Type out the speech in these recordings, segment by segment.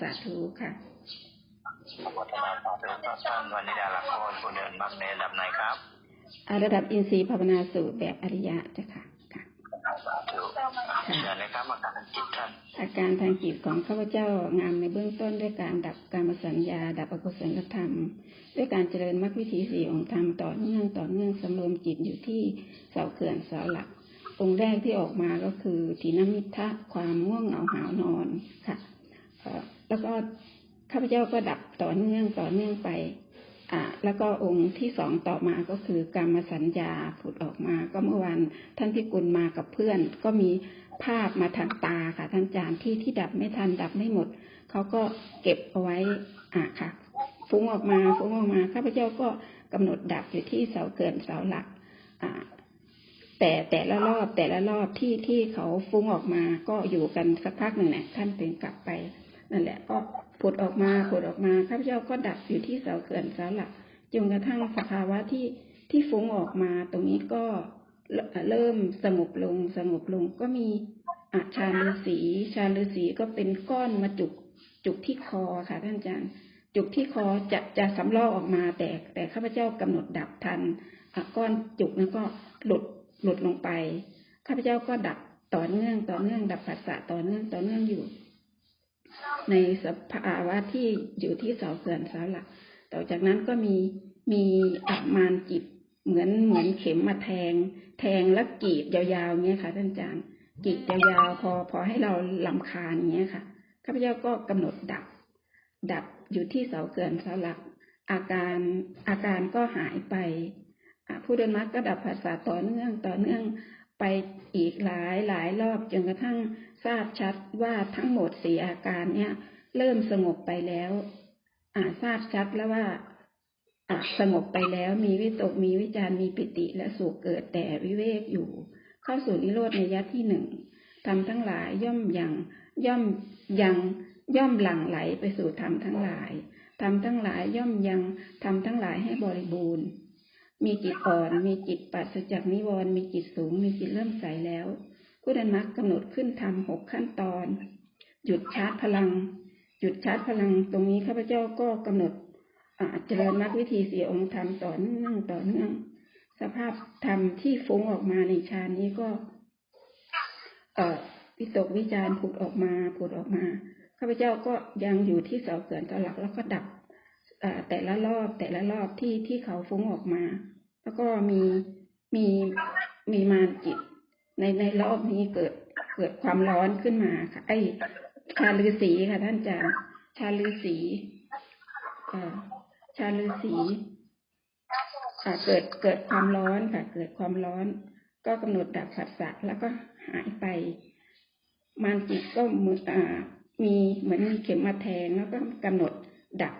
สาธุค่ะขอบคุณครับขอบคุณครับท่านวันนิดาลักโคนผู้เดินมักในระดับไหนครับระดับอินทรีย์ภาวนาสูตรแบบอริยะเจ้าค่ะค่ะสาธุเชิญเลยครับอาการจิตท่านอาการทางจิตของข้าพเจ้างามในเบื้องต้นด้วยการดับการมสัญญา ดับอกุศลธรรม ด้วยการเจริญมรรควิถีสี่องค์ธรรมต่อเนื่องต่อเนื่องสำรวมจิตอยู่ที่เสาเขื่อนเสาหลัก องค์แรกที่ออกมาก็คือทีนมิทะความง่วงเหงาหาวนอนค่ะ แล้วก็ข้าพเจ้าก็ดับต่อเนื่องต่อเนื่องไป อ่า แล้วก็องค์ที่สองต่อมาก็คือการมสัญญาผุดออกมา ก็เมื่อวานท่านพิกุลมากับเพื่อน ก็มีภาพมาทางตาค่ะท่านอาจารย์ที่ที่ดับไม่ทันดับไม่หมด เขาก็เก็บเอาไว้ อ่าค่ะ ฟุ้งออกมาฟุ้งออกมาข้าพเจ้าก็กำหนดดับอยู่ที่เสาเกินเสาหลัก อ่า แต่แต่ละรอบแต่ละรอบที่ที่เขาฟุ้งออกมา ก็อยู่กันสักพักหนึ่งเนี่ยท่านถึงกลับไป นั่นแหละ ก็ผุดออกมาผุดออกมาข้าพเจ้าก็ดับอยู่ที่เสาเกินเสาหลักจนกระทั่งสภาวะที่ที่ฟุ้งออกมาตรงนี้ก็เริ่มเริ่มสงบลงสงบลงก็มีอาชาฤาษีชาฤาษีก็เป็นก้อนมาจุกจุกที่คอค่ะท่านอาจารย์จุกที่คอจะจะสำลอกออกมาแต่แต่ข้าพเจ้ากำหนดดับทันก้อนจุกนั้นก็หลุดหลุดลงไปข้าพเจ้าก็ดับต่อเนื่องต่อเนื่องดับผัสสะต่อเนื่องต่อเนื่องอยู่ ในสภาวะที่อยู่ที่เสาเขื่อนเสาหลัก ต่อจากนั้นก็มีมีอัมานจิตเหมือนเหมือนเข็มมาแทง แทงแล้วกรีดยาวๆเงี้ยค่ะท่านอาจารย์กรีดยาวๆพอพอให้เราลำคาญเงี้ยค่ะข้าพเจ้าก็กำหนดดับ ดับอยู่ที่เสาเขื่อนเสาหลัก อาการอาการก็หายไปผู้เดินมักก็ดับภาษาต่อเนื่องต่อเนื่อง ไปอีกหลายหลายรอบจนกระทั่งทราบชัดว่าทั้งหมดสี่อาการเนี่ย เริ่มสงบไปแล้วอ่าทราบชัดแล้วว่าอ่าสงบไปแล้วมีวิตกมีวิจารมีปิติและสุขเกิดแต่วิเวกอยู่ เข้าสู่นิโรธในยะที่หนึ่งทำทั้งหลายย่อมยังย่อมยังย่อมหลั่งไหลไปสู่ธรรมทั้งหลายทำทั้งหลายย่อมยังทำทั้งหลายให้บริบูรณ์ มีจิตอ่อน มีจิตปัสจากนิวรณ์มีจิตสูง มีจิตเริ่มใสแล้ว ผู้ใดมักกำหนดขึ้นทำหกขั้นตอน หยุดชาร์จพลัง หยุดชาร์จพลัง ตรงนี้ข้าพเจ้าก็กำหนดเจริญมรรควิธีสี่องค์ธรรมต่อเนื่องต่อเนื่อง สภาพธรรมที่ฟุ้งออกมาในฌานนี้ก็ เอ่อวิตกวิจารผุดออกมาผุดออกมาข้าพเจ้าก็ยังอยู่ที่เสาเขื่อนตอหลักแล้วก็ดับ แต่ละรอบแต่ละรอบที่ที่เขาฟุ้งออกมา แล้วก็มีมีมีมารจิต ในในรอบนี้เกิดเกิดความร้อนขึ้นมาค่ะ ไอชาลือสีค่ะ ท่านอาจารย์ชาลือสีอ่าชาลือสีอ่าเกิดเกิดความร้อนค่ะ เกิดความร้อน ก็กำหนดดับผัสสะแล้วก็หายไป มารจิตก็มืออ่ามีเหมือนมีเข็มมาแทงแล้วก็กำหนดดับ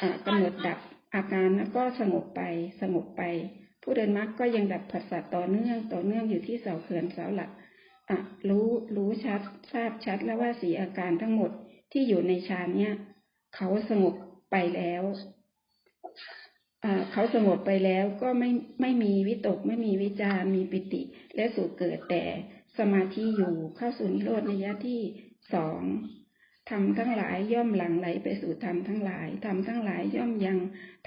อ่ากำหนดดับอาการแล้วก็สงบไปสงบไป ผู้เดินมรรคก็ยังดับผัสสะต่อเนื่องต่อเนื่องอยู่ที่เสาเขื่อนเสาหลักอะรู้รู้ชัดทราบชัดแล้วว่าสีอาการทั้งหมดที่อยู่ในฌานเนี้ยเขาสงบไปแล้วเขาสงบไปแล้วก็ไม่ไม่มีวิตกไม่มีวิจารมีปิติ และสุขเกิดแต่สมาธิอยู่เข้าสู่นิโรธในยะที่สอง ทำทั้งหลายย่อมหลั่งไหลไปสู่ธรรมทั้งหลายทำทั้งหลายย่อมยัง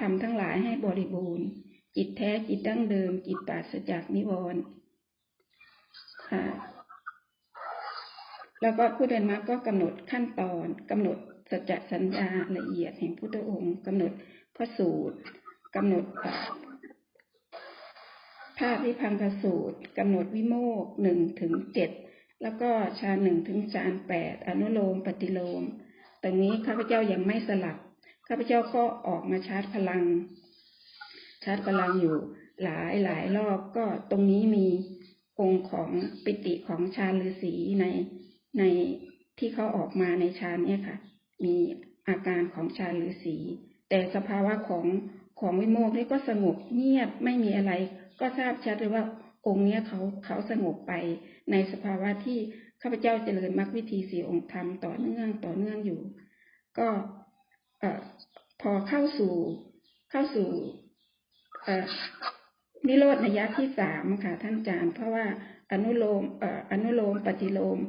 ทำทั้งหลายให้บริบูรณ์ จิตแท้จิตดั้งเดิม จิตปราศจากนิวรณ์ค่ะแล้วก็ผู้เดินมรรคก็กำหนดขั้นตอนกำหนดสัจจะสัญญาละเอียดแห่งพุทธองค์กำหนดพระสูตรกำหนดภาพวิพังคสูตรกำหนดวิโมกข์หนึ่งถึงเจ็ด แล้วก็ฌานหนึ่งถึงฌานแปดอนุโลมปฏิโลมตรงนี้ข้าพเจ้ายังไม่สลับข้าพเจ้าก็ออกมาชาร์จพลัง ชาร์จพลังอยู่หลายหลายรอบก็ตรงนี้มีองค์ของปิติของฌานฤาษีในในที่เขาออกมาในฌานเนี่ยค่ะ มีอาการของฌานฤาษีแต่สภาวะของของวิโมกนี่ก็สงบเงียบไม่มีอะไร ก็ทราบชัดเลยว่า องค์เนี้ยเขาเขาสงบไปในสภาวะที่ข้าพเจ้าเจริญมรรควิธีสี่องค์ธรรมต่อเนื่องต่อเนื่องอยู่ ก็เอพอเข้าสู่เข้าสู่เอนิโรธนยะที่สามค่ะท่านอาจารย์ เพราะว่าอนุโลมเออนุโลมปฏิโลม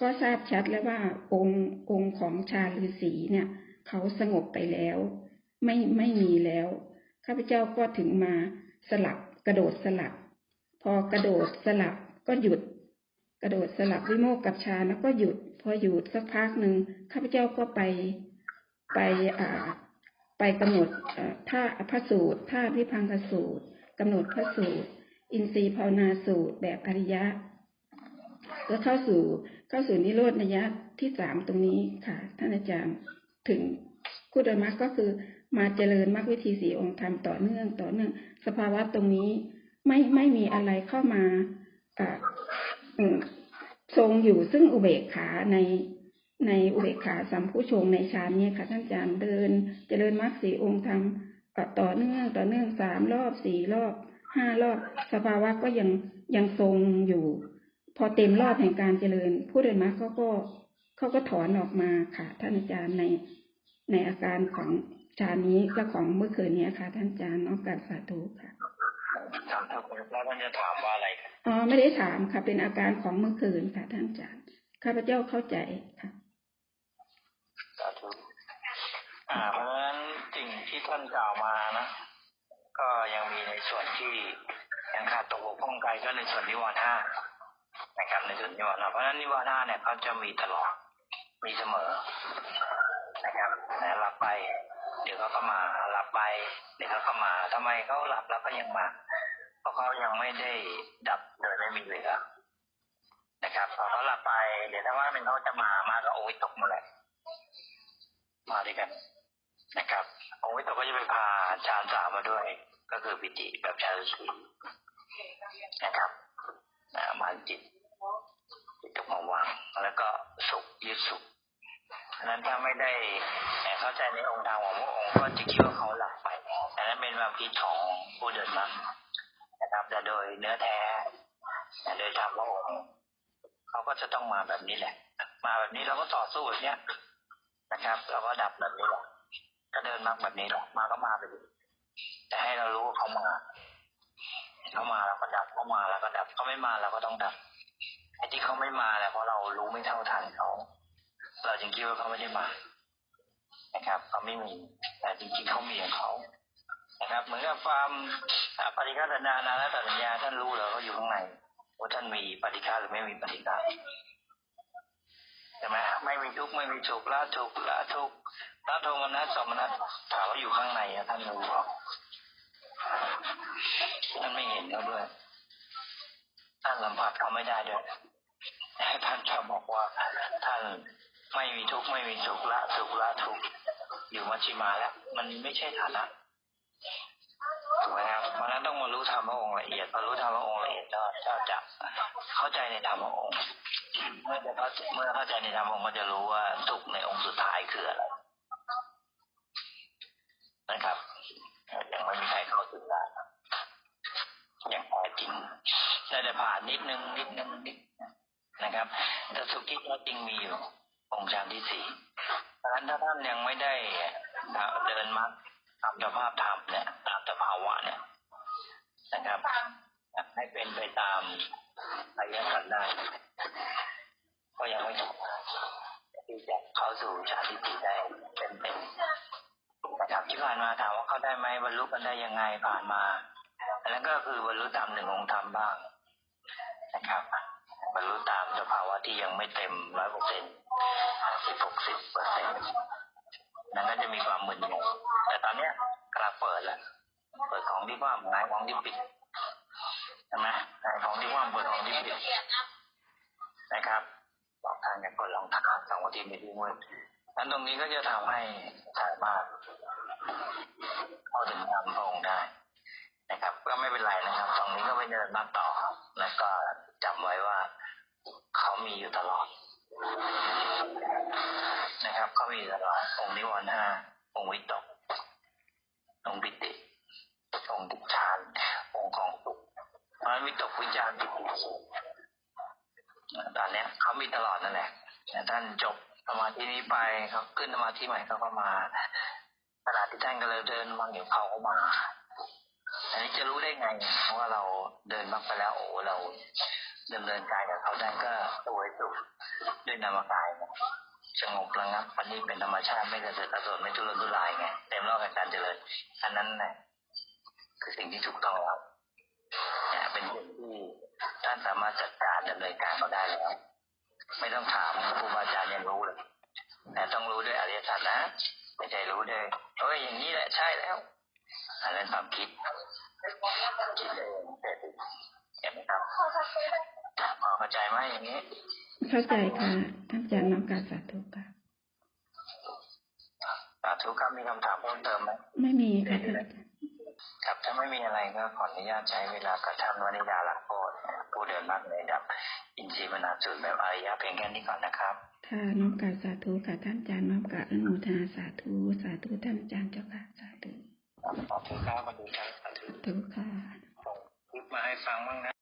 ก็ทราบชัดแล้วว่าองค์องค์ของชาฤาษีเนี่ยเขาสงบไปแล้ว ไม่ไม่มีแล้วข้าพเจ้าก็ถึงมาสลับกระโดดสลับ พอกระโดดสลับก็หยุด กระโดดสลับวิโมกกับฌานแล้วก็หยุด พอหยุดสักพักหนึ่งข้าพเจ้าก็ไปไปอ่าไปกำหนดท่าพระสูตรท่าวิพังคสูตรกำหนดพระสูตร อินทรีย์ภาวนาสูตรแบบอริยะก็เข้าสู่เข้าสู่นิโรธนิยะที่สามตรงนี้ค่ะ ท่านอาจารย์ถึงคุดมรรคก็คือมาเจริญมรรควิธีสีองค์ธรรมต่อเนื่องต่อเนื่อง สภาวะตรงนี้ ไม่ไม่มีอะไรเข้ามาอ่าทรงอยู่ซึ่งอุเบกขาในในอุเบกขาสัมผู้ชงในฌานนี้ค่ะท่านอาจารย์เดินเจริญมรรคสีองค์ธรรมอะต่อเนื่องต่อเนื่องสามรอบสี่รอบห้ารอบสภาวะก็ยังยังทรงอยู่ พอเต็มรอบแห่งการเจริญ ผู้เดินมรรคเขาก็เขาก็ถอนออกมาค่ะ ท่านอาจารย์ในในอาการของฌานนี้ก็ของเมื่อคืนนี้ค่ะ ท่านอาจารย์นอมกาบสาธุค่ะ ถามทุกคนแล้วท่านจะถามว่าอะไรครับอ๋อไม่ได้ถามค่ะ เป็นอาการของเมื่อคืนค่ะท่านอาจารย์ข้าพเจ้าเข้าใจค่ะสาธุอ่าเพราะฉะนั้นสิ่งที่ท่านกล่าวมานะก็ยังมีในส่วนที่ยังขาดตกบกพร่องไปก็ในส่วนนิวรณ์ห้านะครับในส่วนนิวรณ์ห้าเพราะฉะนั้นนิวรณ์ห้าเนี่ยเขาจะมีตลอดมีเสมอนะครับนะหลับไป เดี๋ยวเขาก็มาหลับไป เดี๋ยวเขาก็มาทำไมเขาหลับแล้วก็ยังมา เพราะเขายังไม่ได้ดับโดยไม่มีเหลือ นะครับพอเขาหลับไปเดี๋ยวถ้าว่ามันเขาจะมามาก็โอ้ยตกหมาแหละมาด้วยกันนะครับองค์วิตกก็จะไปพาฌานสามมาด้วย ก็คือปิติแบบฌานสีนะครับนะมาจิตจิตตกมาวางแล้วก็สุขยึดสุขฉะนั้นถ้าไม่ได้เข้าใจในองค์ธรรมของพระองค์ก็จะคิดว่าเขาหลับไปแต่นั้นเป็นความคิดของผู้เดินมา แต่โดยเนื้อแท้แต่โดยธรรมพระองค์เขาก็จะต้องมาแบบนี้แหละ มาแบบนี้เราก็ต่อสู้แบบเนี้ยนะครับเราก็ดับแบบนี้แหละก็เดินมาแบบนี้แหละมาก็มาไปดิแต่ให้เรารู้ว่าเขามาเขามาเราก็ดับเขามาเราก็ดับเขาไม่มาเราก็ต้องดับไอ้ที่เขาไม่มาเนี่ยเพราะเรารู้ไม่เท่าทันเขาเราจึงคิดว่าเขาไม่ได้มานะครับเขาไม่มีแต่จริงๆเขามีของเขา นะครับ เหมือนกับความปฏิฆาสัญญานาและสัญญาท่านรู้แล้วก็อยู่ข้างในว่าท่านมีปฏิฆาหรือไม่มีปฏิฆาใช่ไหมไม่มีทุกข์ไม่มีสุขละทุกข์ละทุกข์ละโทมนัสสมนัสถามว่าอยู่ข้างในอะท่านรู้เปล่าท่านไม่เห็นเขาด้วยท่านสัมผัสเขาไม่ได้ด้วยท่านชอบบอกว่าท่านไม่มีทุกข์ไม่มีสุขละสุขละทุกข์อยู่มัชชิมาแล้ว มันไม่ใช่ฐานะถูกไหมครับเพราะฉะนั้น ต้องมารู้ธรรมะองค์ละเอียดพอรู้ธรรมะองค์ละเอียดก็ก็จะเข้าใจในธรรมะองค์เมื่อจะเข้าเมื่อเข้าใจในธรรมองค์ก็จะรู้ว่าสุขในองค์สุดท้ายคืออะไรนะครับยังไม่มีใครเข้าถึงได้อย่างแท้จริงได้แต่ผ่านนิดนึงนิดนึงนิดนะครับแต่สุขที่แท้จริงมีอยู่องค์ฌานที่สี่เพราะฉะนั้นถ้าท่านยังไม่ได้เดินมาตามสภาพธรรมเนี่ยตามสภาวะเนี่ย นะครับ ให้เป็นไปตามอริยสัจได้ ก็ยังไม่ถูกที่จะเข้าสู่ฌานที่สี่ได้เป็นเต็มนะครับที่ผ่านมาถามว่าเข้าได้ไหมบรรลุกันได้ยังไงผ่านมาอันนั้นก็คือบรรลุตามหนึ่งองค์ธรรมบ้างนะครับบรรลุตามสภาวะที่ยังไม่เต็มร้อยเปอร์เซ็นต์สิบหกสิบเปอร์เซ็นต์นั้นก็จะมีความมึนงงแต่ตอนเนี้ยกำลังเปิดแล้ว ปิดของที่ว่างหายของที่ปิดใช่ไหมหายของที่ว่างเปิดของที่ปิดนะครับลองทานกันก่อนลองทานสองวันที่ไม่ดีมืดนั้นตรงนี้ก็จะทำให้สามารถเข้าถึงธรรมพระองค์ได้นะครับ ก็ไม่เป็นไรนะครับ ตรงนี้ก็ไปเดินมาต่อแล้วก็จำไว้ว่าเขามีอยู่ตลอด นะครับเขามีอยู่ตลอดองค์นิวรณ์ห้าองค์วิตก องค์ปิติ องค์ดิชานองค์ของสุข เพราะฉะนั้นวิตกวิจารปิติสุขตอนเนี้ยเขามีตลอดนั่นแหละท่านจบสมาธินี้ไปเขาขึ้นสมาธิใหม่เขาก็มาขณะที่ท่านก็เลยเดินมาเดี๋ยวเขาก็มาอันนี้จะรู้ได้ไงเพราะว่าเราเดินมากไปแล้วโอ้เราดำเนินกายกับเขาได้ก็สวยสุขด้วยนามกายนะสงบระงับวันนี้เป็นธรรมชาติไม่กระเสือกกระสนไม่ทุรนทุรายไงเต็มรอบแห่งการเจริญอันนั้นแหละคือสิ่งที่ถูกต้องแล้ว เนี่ยเป็นสิ่งที่ท่านสามารถจัดการดำเนินการเขาได้แล้ว ไม่ต้องถามครูบาอาจารย์ยังรู้เลยแต่ต้องรู้ด้วยอริยสัจนะไม่ใช่รู้ด้วยเอ้ยอย่างนี้แหละใช่แล้วอันนั้นความคิดคิดเองแต่เห็นไหมครับพอเข้าใจไหมอย่างนี้ เข้าใจค่ะท่านอาจารย์น้อมกราบสาธุค่ะสาธุครับมีคำถามเพิ่มเติมไหมไม่มีค่ะ ครับถ้าไม่มีอะไรก็ขออนุญาตใช้เวลากับท่านวนิดาหลักโพธิ์ผู้เดินมรรคในดับ อินทรีย์มนาสูตรแบบอริยะเพียงแค่นี้ก่อนนะครับค่ะน้อมกราบสาธุค่ะท่านอาจารย์น้อมกราบอนุโมทนาสาธุสาธุท่านอาจารย์เจ้าค่ะสาธุขอบคุณครับสวัสดีครับสาธุสาธุค่ะส่งคลิปมาให้ฟังบ้างนะ